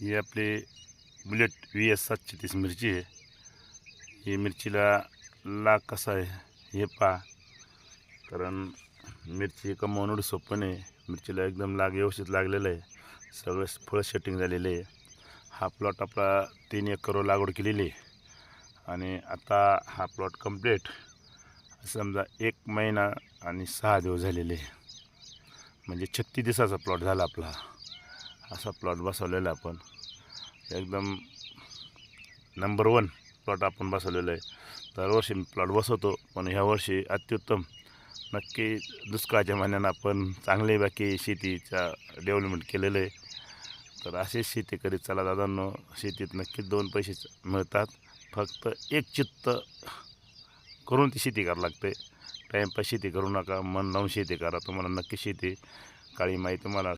ही आपली bullet V S सातशे तीस मिरची आहे. ही मिरचीला लाग कसा आहे हे पहा. कारण मिरची कमावून एवढं सोपं नाही. मिरचीला एकदम लाग व्यवस्थित लागलेलं आहे. सगळं फळं सेटिंग झालेलं आहे. हा प्लॉट आपला तीन एकरवर लागवड केलेली आहे. आणि आता हा प्लॉट कंप्लीट समजा एक महिना आणि सहा दिवस झालेले आहे. म्हणजे छत्तीस दिवसाचा प्लॉट झाला आपला. असा प्लॉट बसवलेला आपण. एकदम नंबर वन प्लॉट आपण बसवलेला आहे. दरवर्षी मी प्लॉट बसवतो पण ह्या वर्षी अत्युत्तम. नक्की दुष्काळाच्या महिन्यानं आपण चांगले बाकी शेतीचा डेव्हलपमेंट केलेलं आहे. तर असेच शेती करीत चला दादांनो शेतीत नक्कीच दोन पैसे मिळतात. फक्त एक चित्त करून ती शेती करावं लागते. टाईमपास शेती करू नका मन लावून शेती करा. तुम्हाला नक्की शेती काळी माई तुम्हाला